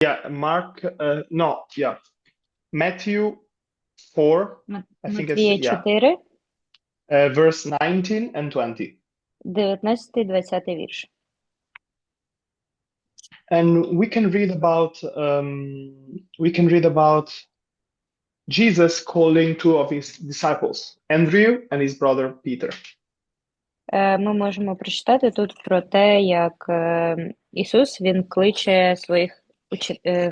Yeah, Mark, uh, no, yeah. Matthew 4, Мат- I think it's, Матвія yeah, 4, uh, verse 19 and 20. 19-20 вірш. And we can read about, um, we can read about Jesus calling two of his disciples, Andrew and his brother Peter. Е, Ми можемо прочитати тут про те, як е, Ісус він кличе своїх учи, е,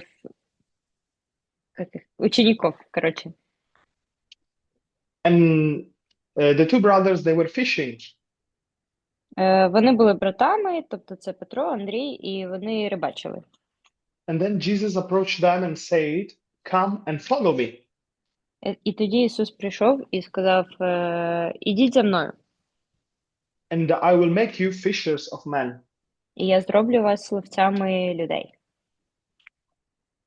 как їх? учеників, коротше. And uh, the two brothers, they were fishing. Е, Вони були братами, тобто це Петро, Андрій, і вони рибачили. And then Jesus approached them and said, Come and follow me. Е, І тоді Ісус прийшов і сказав: е, Ідіть за мною, and I will make you fishers of men. і я зроблю вас ловцями людей.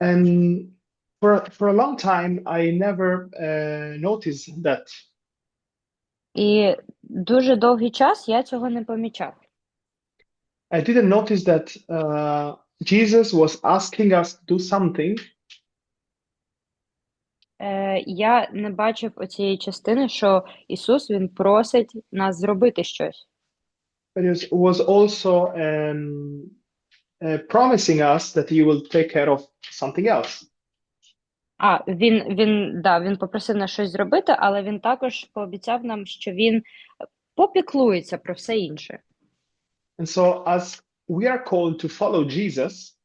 And for, for a long time, I never uh, noticed that. І дуже довгий час я цього не помічав. I didn't notice that uh, Jesus was asking us to do something Е, Я не бачив оцієї частини, що Ісус Він просить нас зробити щось. but it was also um, uh, promising us that he will take care of something else. А, він, він, да, він попросив нас щось зробити, але він також пообіцяв нам, що він попіклується про все інше. And so, as we are called to follow Jesus,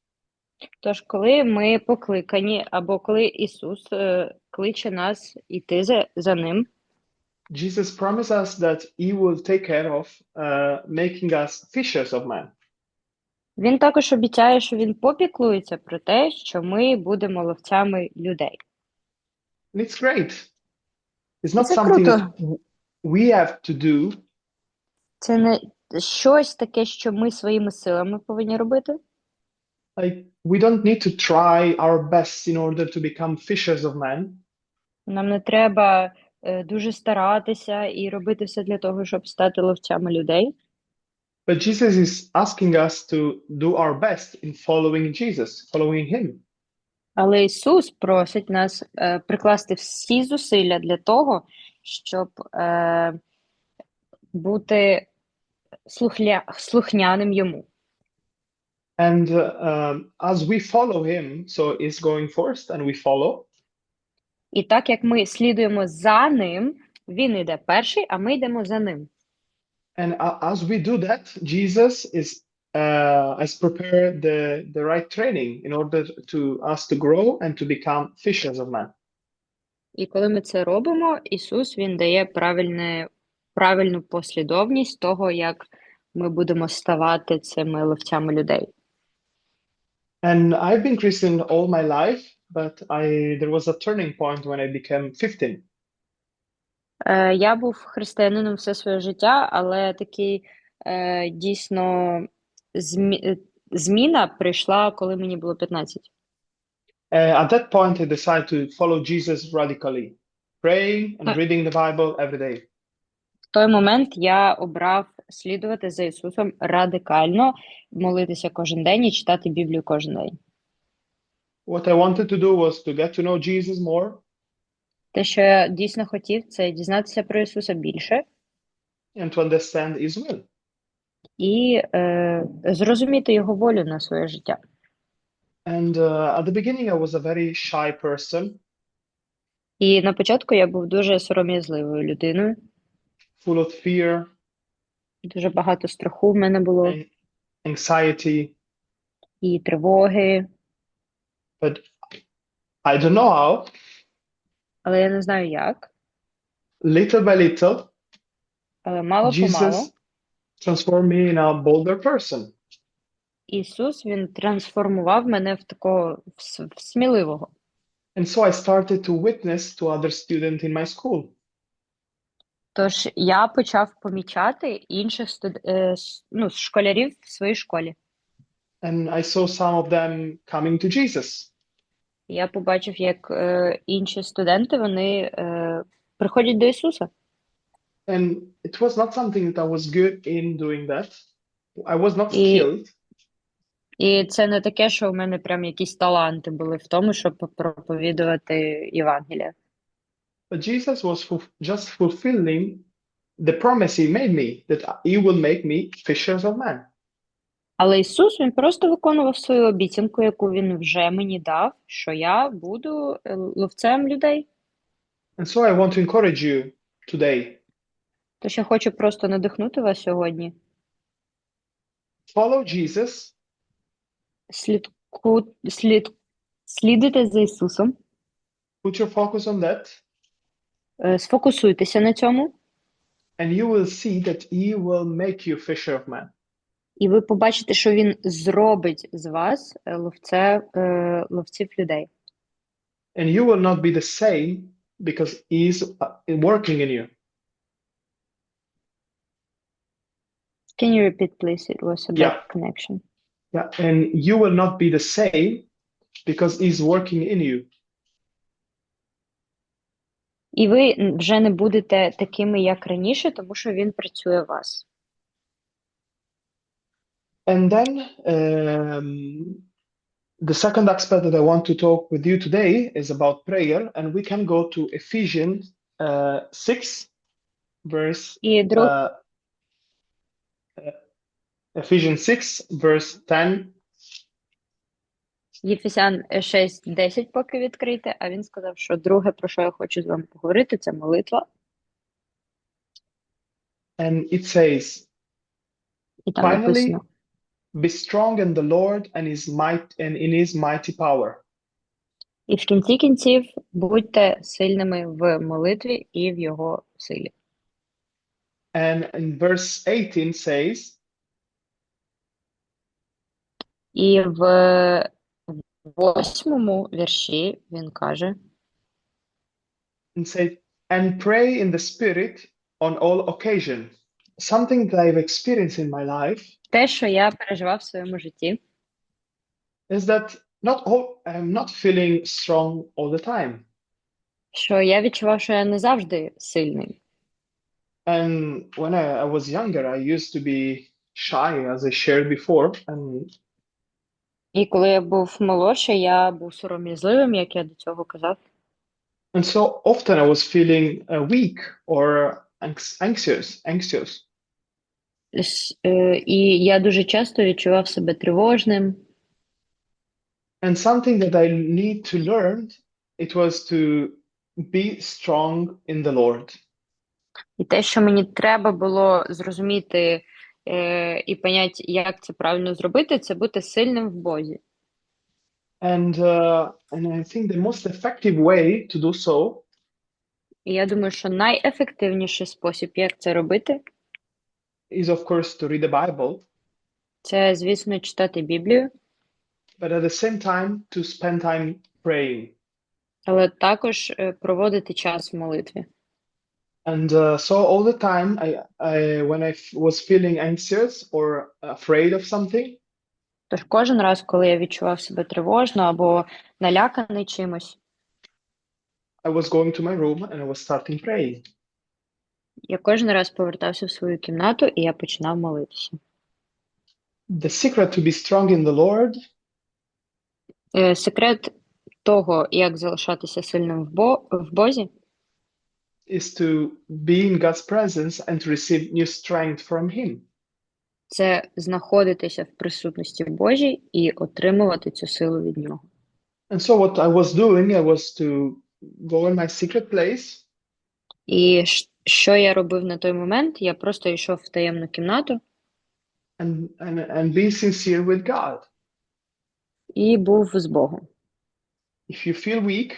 Тож, коли ми покликані, або коли Ісус е, кличе нас іти за, за ним, Jesus promised us that he will take care of uh, making us fishers of men. Він також обіцяє, що він попіклується про те, що ми будемо ловцями людей. It's great. It's not Це something круто. we have to do, Це не щось таке, що ми своїми силами повинні робити. like we don't need to try our best in order to become fishers of men. Нам не треба е, дуже старатися і робити все для того, щоб стати ловцями людей. But Jesus is asking us to do our best in following Jesus, following Him. Але Ісус просить нас е, прикласти всі зусилля для того, щоб е, бути слухля, слухняним йому. And uh, as we follow Him, so He's going first and we follow. І так як ми слідуємо за ним, він йде перший, а ми йдемо за ним. And uh, as we do that, Jesus is uh, has prepared the, the right training in order to us to grow and to become fishers of men. І коли ми це робимо, Ісус Він дає правильне, правильну послідовність того, як ми будемо ставати цими ловцями людей. And I've been Christian all my life, but I there was a turning point when I became 15. Е, Я був християнином все своє життя, але такий е, дійсно змі... е, зміна прийшла, коли мені було 15. Uh, at that point, I decided to follow Jesus radically, praying and reading the Bible every day. В той момент я обрав слідувати за Ісусом радикально, молитися кожен день і читати Біблію кожен день. What I wanted to do was to get to know Jesus more Те, що я дійсно хотів, це дізнатися про Ісуса більше and to understand His will. і е, зрозуміти Його волю на своє життя. And uh, at the beginning, I was a very shy person, І на початку я був дуже сором'язливою людиною, full of fear, дуже багато страху в мене було, and anxiety. і тривоги, But I don't know how. Але я не знаю як. Little by little, Але мало-помалу Jesus transformed me in a bolder person. Ісус Він трансформував мене в такого в с- в сміливого. And so I started to witness to other students in my school. Тож я почав помічати інших студ... е, с- ну, школярів в своїй школі. And I saw some of them coming to Jesus. Я побачив, як е, інші студенти вони е, приходять до Ісуса. And it was not something that I was good in doing that. I was not І- skilled, І це не таке, що в мене прям якісь таланти були в тому, щоб проповідувати Євангелія. But Jesus was fu- just fulfilling the promise he made me that he will make me fishers of men. Але Ісус він просто виконував свою обіцянку, яку він вже мені дав, що я буду е, ловцем людей. And so I want to encourage you today. Тож я хочу просто надихнути вас сьогодні. Follow Jesus, Слідку, слід, слідуйте за Ісусом, put your focus on that, е, сфокусуйтеся на цьому, and you will see that he will make you fisher of men. І ви побачите, що Він зробить з вас е, ловце, е, ловців людей. And you will not be the same because he is uh, working in you. Can you repeat, please? It was a bad Yeah. connection. Yeah, and you will not be the same because he's working in you. І ви вже не будете такими, як раніше, тому що Він працює в вас. And then um, the second aspect that I want to talk with you today is about prayer, and we can go to Ephesians uh, 6, verse І друг, uh, uh, Ephesians 6, verse 10 Єфесян 6.10 поки відкрийте, а він сказав, що друге, про що я хочу з вами поговорити, це молитва. and it says, І там Finally, написано: "Be strong in the Lord and His might and in His mighty power." І в кінці кінців будьте сильними в молитві і в його силі. And in verse 18 says, І в восьмому вірші він каже: and say, and pray in the Spirit on all occasions. Something that I've experienced in my life те, що я переживав в своєму житті, is that not all I'm not feeling strong all the time. що я відчував, що я не завжди сильний. And when I, I was younger, I used to be shy, as I shared before, and І коли я був молодший, я був сором'язливим, як я до цього казав. and so often I was feeling uh, weak or anx- anxious, anxious. І я дуже часто відчував себе тривожним. And something that I need to learn, it was to be strong in the Lord. І те, що мені треба було зрозуміти е, і поняти, як це правильно зробити, це бути сильним в Бозі. And uh, and I think the most effective way to do so І я думаю, що найефективніший спосіб, як це робити, is, of course, to read the Bible, це, звісно, читати Біблію, but at the same time to spend time praying. але також е, проводити час в молитві. And uh, so all the time, I, I when I f- was feeling anxious or afraid of something, Тож кожен раз, коли я відчував себе тривожно або наляканий чимось, I was going to my room and I was starting praying. Я кожен раз повертався в свою кімнату і я починав молитися. The secret to be strong in the Lord Е, Секрет того, як залишатися сильним в, Бо... в Бозі, is to be in God's presence and to receive new strength from Him. це знаходитися в присутності Божій і отримувати цю силу від нього. And so what I was doing, I was to go in my secret place І ш- що я робив на той момент? Я просто йшов в таємну кімнату and, and, and be sincere with God. і був з Богом. If you feel weak,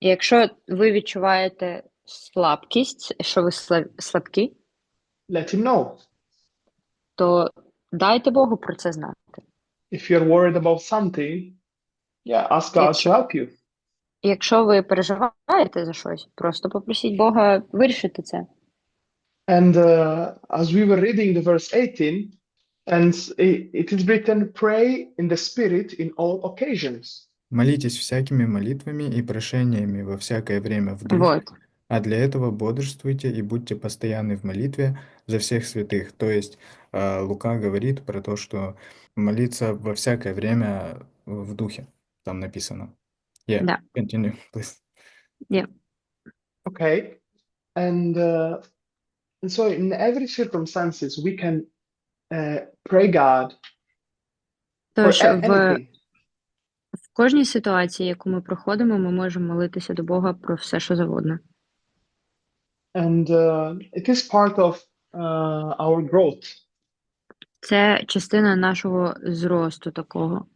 якщо ви відчуваєте слабкість, що ви сла- слабкі, let Him know. то дайте Богу про це знати. If you're worried about something, yeah, ask God Якщо- to help you. І Якщо ви переживаєте за щось, просто попросіть Бога вирішити це. And uh, as we were reading the verse 18, and it, it is written, pray in the Spirit in all occasions. Молитесь всякими молитвами и прошениями во всякое время в духе, Вот. а для этого бодрствуйте и будьте постоянны в молитве за всех святых. То есть, а Лука говорит про то, что молиться во всякое время в духе, там написано. Yeah, Да. continue, please. Yeah. Okay. And uh, and so in every circumstances we can uh, pray God for Тож в, anything. в кожній ситуації, яку ми проходимо, ми можемо молитися до Бога про все, що завгодно. And uh, it is part of uh, our growth. Це частина нашого зросту такого.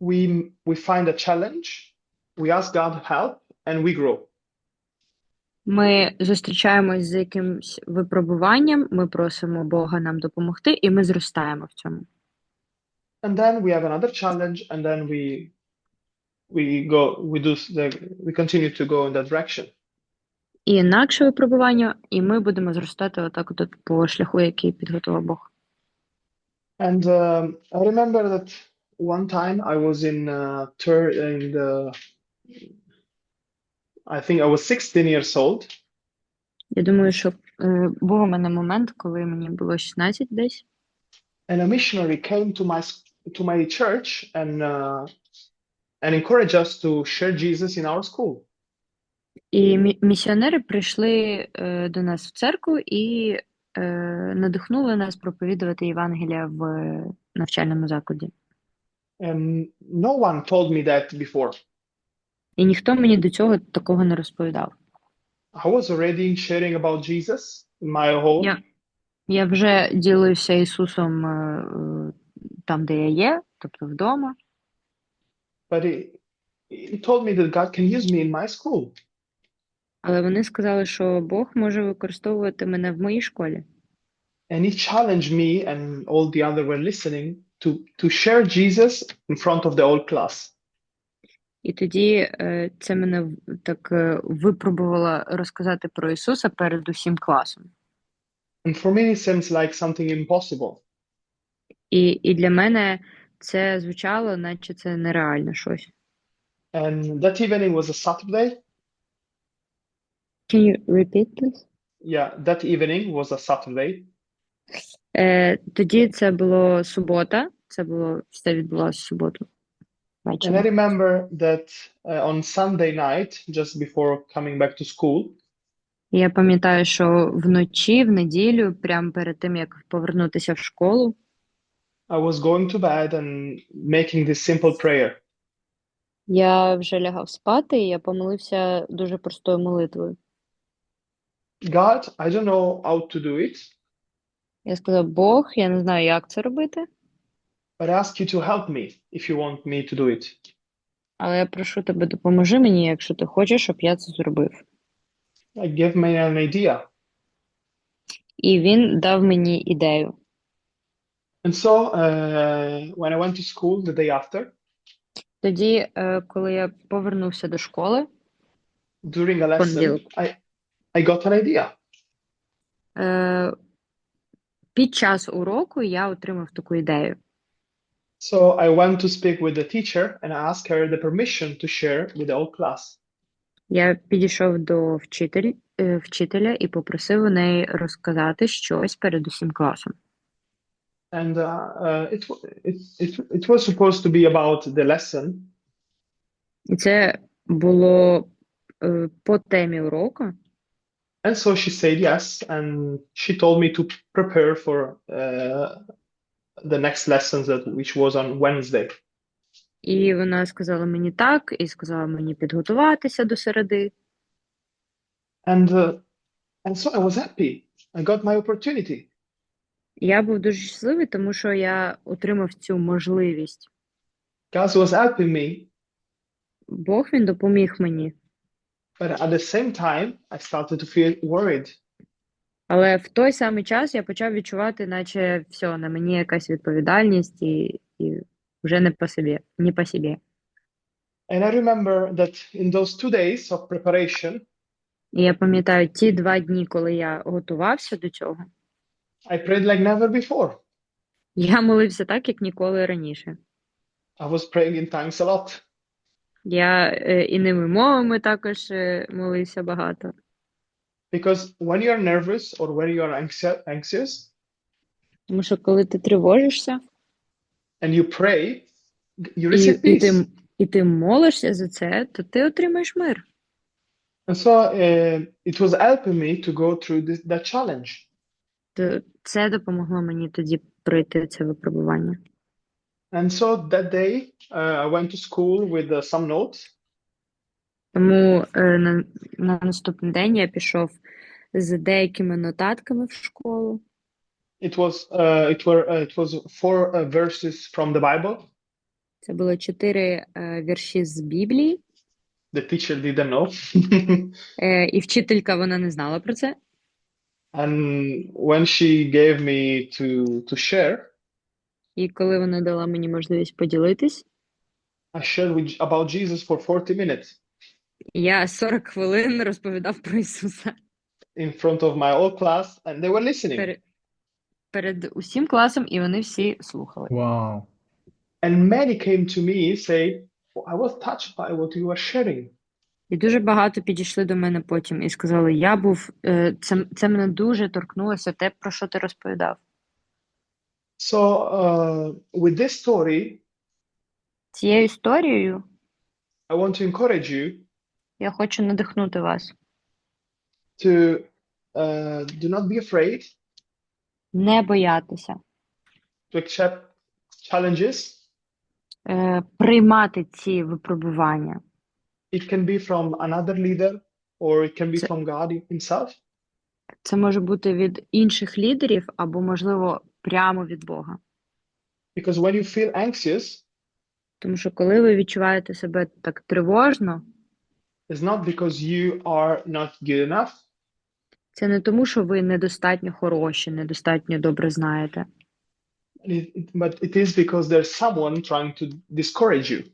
We we find a challenge, we ask God help, and we grow. Ми зустрічаємось з якимсь випробуванням, ми просимо Бога нам допомогти, і ми зростаємо в цьому. And then we have another challenge, and then we we go we do the we continue to go in that direction. І інакше випробування, і ми будемо зростати отак от по шляху, який підготував Бог. And um, I remember that one time I was in uh, Tur in the I think I was 16 years old, Я думаю, що е, був у мене момент, коли мені було 16 десь, and a missionary came to my to my church and uh, and encouraged us to share Jesus in our school. і мі- місіонери прийшли е, до нас в церкву і е, надихнули нас проповідувати Євангелія в навчальному закладі. And no one told me that before. І ніхто мені до цього такого не розповідав. I was already sharing about Jesus in my home, Я, я вже ділився Ісусом е, е, там, де я є, тобто вдома. but he, he told me that God can use me in my school. Але вони сказали, що Бог може використовувати мене в моїй школі. And he challenged me and all the other were listening to to share Jesus in front of the whole class. І тоді е, це мене так е, випробувало розказати про Ісуса перед усім класом. And for me, it seems like something impossible. І, і для мене це звучало, наче це нереально щось. And that evening was a Saturday. Can you repeat, please? Yeah, that evening was a Saturday. Е, тоді це було субота, це було все відбулося в суботу. And I remember that uh, on Sunday night, just before coming back to school, Я пам'ятаю, що вночі, в неділю, прямо перед тим, як повернутися в школу, I was going to bed and making this simple prayer. я вже лягав спати, і я помолився дуже простою молитвою. God, I don't know how to do it, Я сказав: Бог, я не знаю, як це робити, but I ask you to help me if you want me to do it. але я прошу тебе, допоможи мені, якщо ти хочеш, щоб я це зробив. I gave me an idea. І він дав мені ідею. And so uh, when I went to school the day after, Тоді, е, коли я повернувся до школи, during a lesson, Понеділок. I, I got an idea. е, під час уроку я отримав таку ідею. So I went to speak with the teacher and I asked her the permission to share with the whole class. Я підійшов до вчитель, е, вчителя і попросив у неї розказати щось перед усім класом. And uh, uh, it, it, it, it was supposed to be about the lesson, І це було е, по темі уроку. And so she said yes, and she told me to prepare for uh, the next lessons that which was on Wednesday. І вона сказала мені так, і сказала мені підготуватися до середи. And uh, and so I was happy. I got my opportunity. Я був дуже щасливий, тому що я отримав цю можливість. God was helping me, Бог він допоміг мені. But at the same time, I started to feel worried. Але в той самий час я почав відчувати, наче все, на мені якась відповідальність і, і вже не по собі, не по собі. And I remember that in those two days of preparation, І я пам'ятаю ті два дні, коли я готувався до цього, I prayed like never before. я молився так, як ніколи раніше. I was praying in tongues a lot. Я е, іними мовами також е, молився багато. Because when you're nervous or when you're anxi- anxious, Тому що коли ти тривожишся and you pray, you і, receive і, peace. ти, і ти молишся за це, то ти отримаєш мир. And so uh, it was helping me to go through this, that challenge. То це допомогло мені тоді пройти це випробування. And so that day, uh, I went to school with uh, some notes. Тому е, на, на наступний день я пішов з деякими нотатками в школу. It was uh, it were uh, it was four uh, verses from the Bible. Це було чотири е, вірші з Біблії, The teacher didn't know. е, і вчителька вона не знала про це. and when she gave me to to share, І коли вона дала мені можливість поділитись, I shared with, about Jesus for 40 minutes я 40 хвилин розповідав про Ісуса in front of my whole class, and they were listening. перед, перед усім класом, і вони всі слухали. Wow. And many came to me say, "Oh, I was touched by what you were sharing. І дуже багато підійшли до мене потім і сказали: Я був е, це, це мене дуже торкнулося, те, про що ти розповідав. So uh, with this story, Цією історією I want to encourage you я хочу надихнути вас. to uh, do not be afraid Не боятися, to accept challenges. е, приймати ці випробування. It can be from another leader, or it can be So- from God Himself. Це може бути від інших лідерів або, можливо, прямо від Бога. Because when you feel anxious, Тому що коли ви відчуваєте себе так тривожно, it's not because you are not good enough. це не тому, що ви недостатньо хороші, недостатньо добре знаєте. But it is because there's someone trying to discourage you.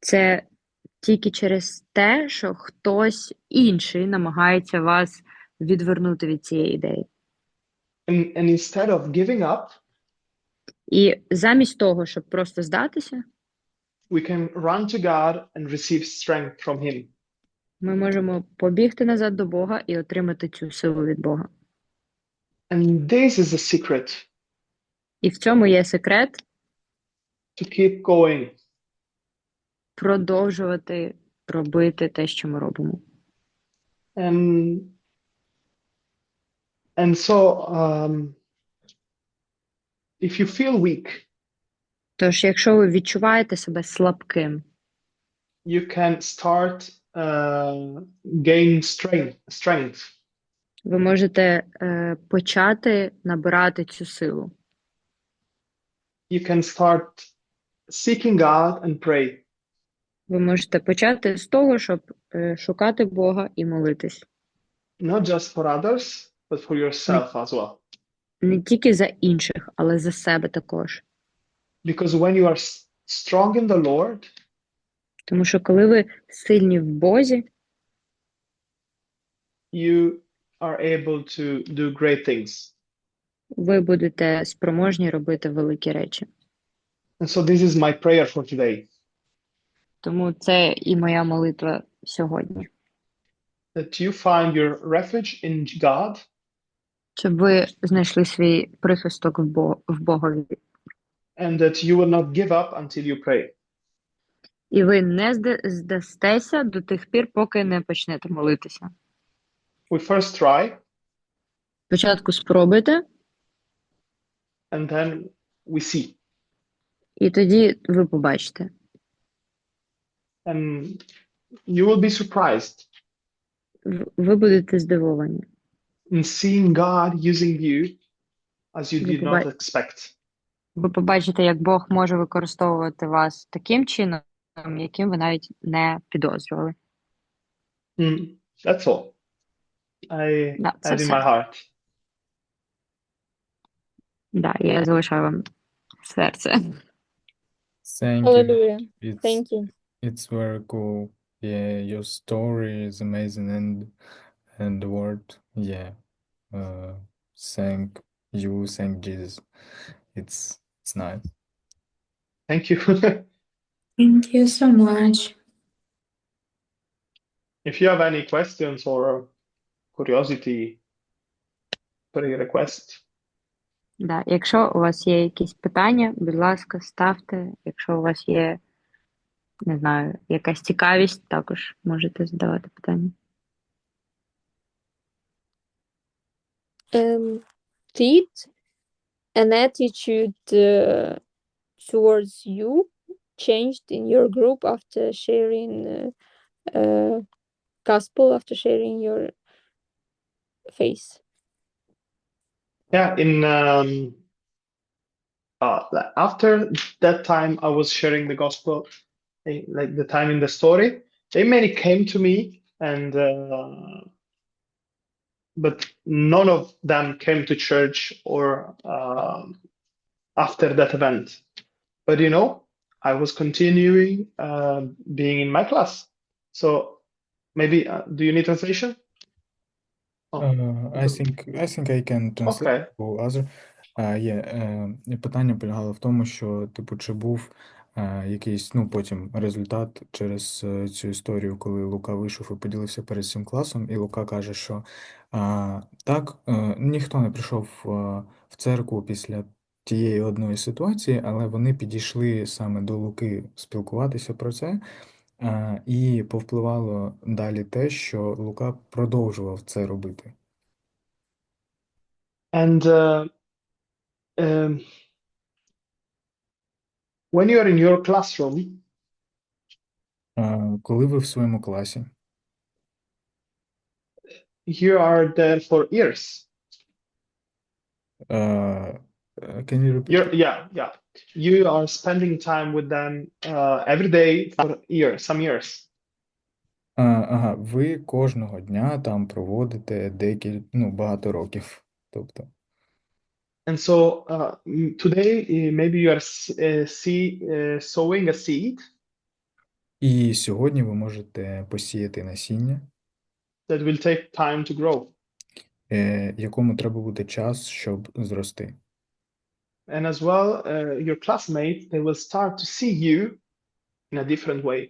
Це тільки через те, що хтось інший намагається вас відвернути від цієї ідеї. And, and instead of giving up, І замість того, щоб просто здатися, we can run to God and receive strength from Him. ми можемо побігти назад до Бога і отримати цю силу від Бога. And this is the secret І в цьому є секрет to keep going. продовжувати робити те, що ми робимо. And and so um, if you feel weak, Тож, якщо ви відчуваєте себе слабким, you can start uh, gain strength strength. ви можете е, почати набирати цю силу. You can start seeking God and pray. Ви можете почати з того, щоб е, шукати Бога і молитись. not just for others, but for yourself as well. Не тільки за інших, але за себе також. Because when you are strong in the Lord, Тому що коли ви сильні в Бозі, you are able to do great things. ви будете спроможні робити великі речі. And so this is my prayer for today Тому це і моя молитва сьогодні. that you find your refuge in God Щоб ви знайшли свій прихисток в, Бо- в Богові. and that you will not give up until you pray. І ви не здастеся до тих пір, поки не почнете молитися. We first try Спочатку спробуйте, and then we see. і тоді ви побачите. And you will be surprised Ви будете здивовані. In seeing God using you as you did not expect. Ви побачите, як Бог може використовувати вас таким чином, яким ви навіть не підозрювали. Mm, that's all. I Да, add in my heart. Да, я залишаю вам серце. Thank you. It's Thank you. it's very cool. Yeah, your story is amazing and and the word, yeah. Uh, thank you, thank Jesus. It's it's nice. Thank you. Thank you so much. If you have any questions or curiosity, pray request. Да. Якщо у вас є якісь питання, будь ласка, ставте. Якщо у вас є, не знаю, якась цікавість, також можете задавати питання. Um, did an attitude uh, towards you changed in your group after sharing uh, uh, gospel, after sharing your faith? Yeah, in um, uh, after that time, I was sharing the gospel, eh, like the time in the story. They many came to me, and uh, but none of them came to church or um after that event. But you know, I was continuing uh, being in my class. So maybe, uh, do you need translation? Oh, Uh, I think I think I can translate okay. for other. Uh, є, е, питання полягало в тому, що, типу, чи був е, якийсь, ну, потім результат через е, цю історію, коли Лука вийшов і поділився перед всім класом, і Лука каже, що так, е, ніхто не прийшов е, в церкву після тієї одної ситуації, але вони підійшли саме до Луки спілкуватися про це. І повпливало далі те, що Лука продовжував це робити. And uh, um, when you are in your classroom, А, Коли ви в своєму класі, you are there for years. е, can you repeat? You're, yeah, yeah. You are spending time with them uh, every day for years, some years. А, Ага, ви кожного дня там проводите декіль, ну, багато років. Тобто, And so uh, today, uh, maybe you are uh, see, uh, sowing a seed і сьогодні ви можете посіяти насіння, that will take time to grow. е, якому треба буде час, щоб зрости. And as well, uh, your classmates, they will start to see you in a different way.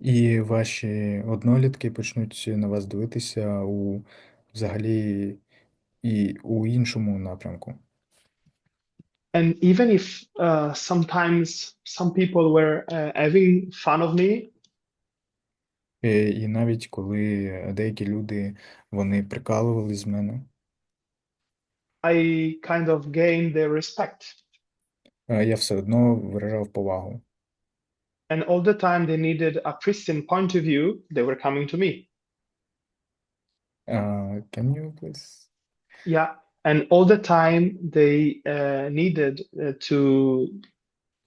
І ваші однолітки почнуть на вас дивитися у взагалі і у іншому напрямку. And even if uh, sometimes some people were uh, having fun of me, Е, І навіть коли деякі люди вони прикалувались з мене, I kind of gained their respect. е, я все одно виражав повагу. And all the time they needed a Christian point of view, they were coming to me. Uh, can you please? Yeah. And all the time they uh, needed uh, to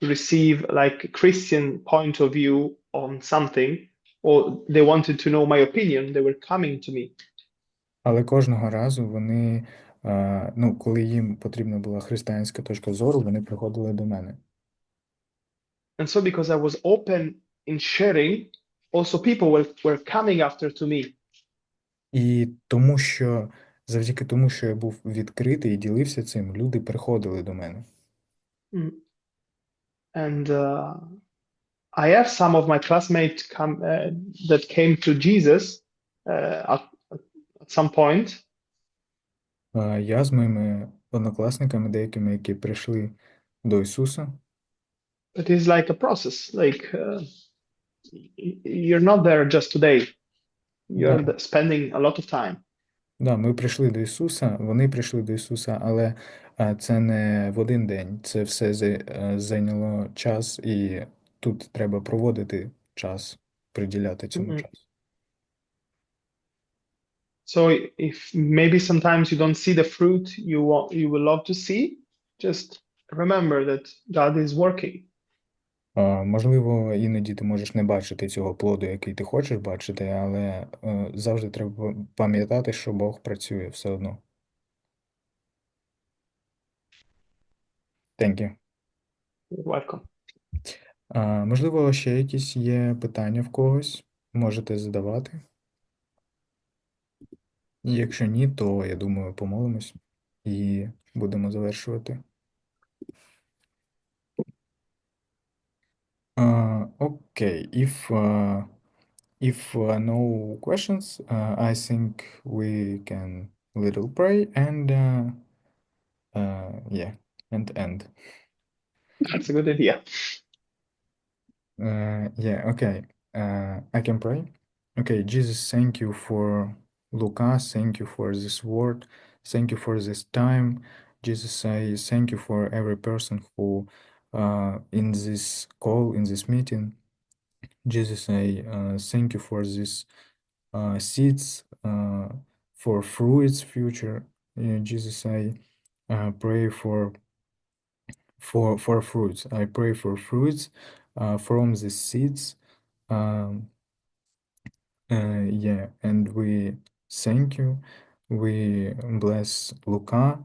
receive like Christian point of view on something, or they wanted to know my opinion, they were coming to me. Але кожного разу вони, е, ну, коли їм потрібна була християнська точка зору, вони приходили до мене. And so because I was open in sharing, also people were, were coming after to me. І тому що, завдяки тому, що я був відкритий і ділився цим, люди приходили до мене. Mm. And uh, I have some of my classmates come uh, that came to Jesus uh, at, at some point, Е, Я з моїми однокласниками, деякими, які прийшли до Ісуса, but it's like a process. Like uh, you're not there just today. You're Yeah. spending a lot of time. Да, ми прийшли до Ісуса, вони прийшли до Ісуса, але е, це не в один день. Це все е, зайняло час, і тут треба проводити час, приділяти цьому Мгм. часу. So if maybe sometimes you don't see the fruit you want, you would love to see, just remember that God is working. Е, Можливо, іноді ти можеш не бачити цього плоду, який ти хочеш бачити, але е, завжди треба пам'ятати, що Бог працює все одно. Thank you. You're welcome. Можливо, ще якісь є питання в когось, можете задавати. Якщо ні, то я думаю, помолимось і будемо завершувати. Uh, okay, if uh, if uh, no questions, uh, I think we can little pray and uh, Uh, yeah, and end. That's a good idea. Uh, yeah, okay. Uh, I can pray. Okay, Jesus, thank you for Lucas. Thank you for this word. Thank you for this time. Jesus, I thank you for every person who uh, in this call, in this meeting. Jesus, I uh, thank you for these uh, seeds, uh, for fruits future. Yeah, Jesus, I uh, pray for for for fruits. I pray for fruits uh, from the seeds. Um, uh, yeah, and we thank you. We bless Luca,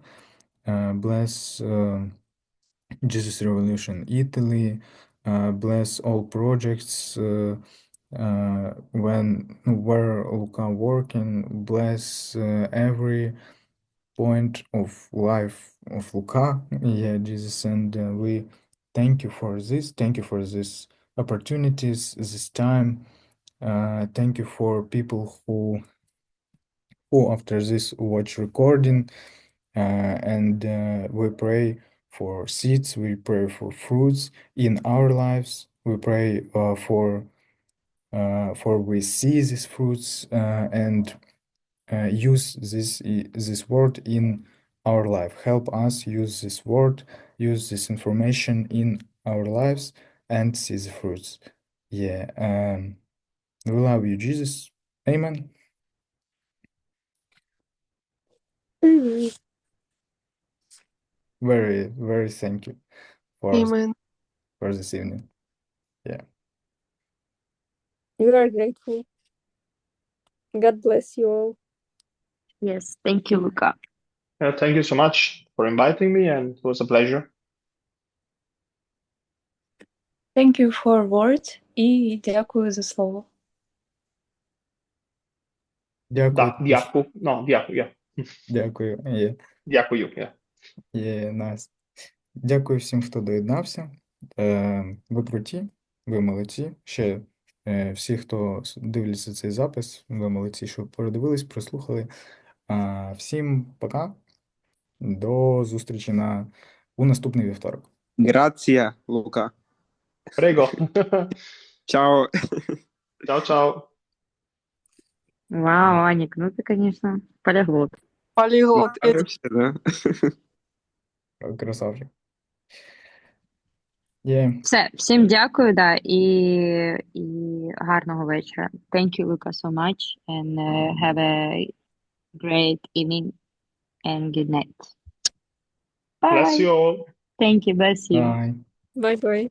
uh, bless um Jesus Revolution Italy, uh, bless all projects uh, uh, when where Luca working, bless uh, every point of life of Luca. Yeah, Jesus, and uh, we thank you for this. Thank you for this opportunities, this time. Uh, thank you for people who who after this watch recording. And we pray for seeds. We pray for fruits in our lives. We pray uh, for uh, for we see these fruits uh, and uh, use this this word in our life. Help us use this word, use this information in our lives, and see the fruits. Yeah. Um, we love you, Jesus. Amen. Amen Very, very thank you for us- Amen. for this evening. We are grateful. God bless you all. Yes, thank you, Luca. Uh, thank you so much for inviting me, and it was a pleasure. Thank you for word і дякую за слово. Дякую. Да, дякую. No, дякую. Yeah. Дякую. Є. Дякую. Yeah. Є нас. Дякую всім, хто доєднався. Е, ви круті, ви молодці. Ще е, всі, хто дивляться цей запис, ви молодці, що передивились, прослухали. Всім пока. До зустрічі на у наступний вівторок. Luca. Prego. Ciao. Ciao, ciao. Вау, Анік, ну ти, звісно, поліглот. Поліглот. Я Вообще, да? Красавчик. Є. Все, всім дякую, да, і, і гарного вечора. Thank you, Luca, so much, and uh, have a great evening and good night. Bless Bye. you all. Thank you, bless you. Бай. Bye bye.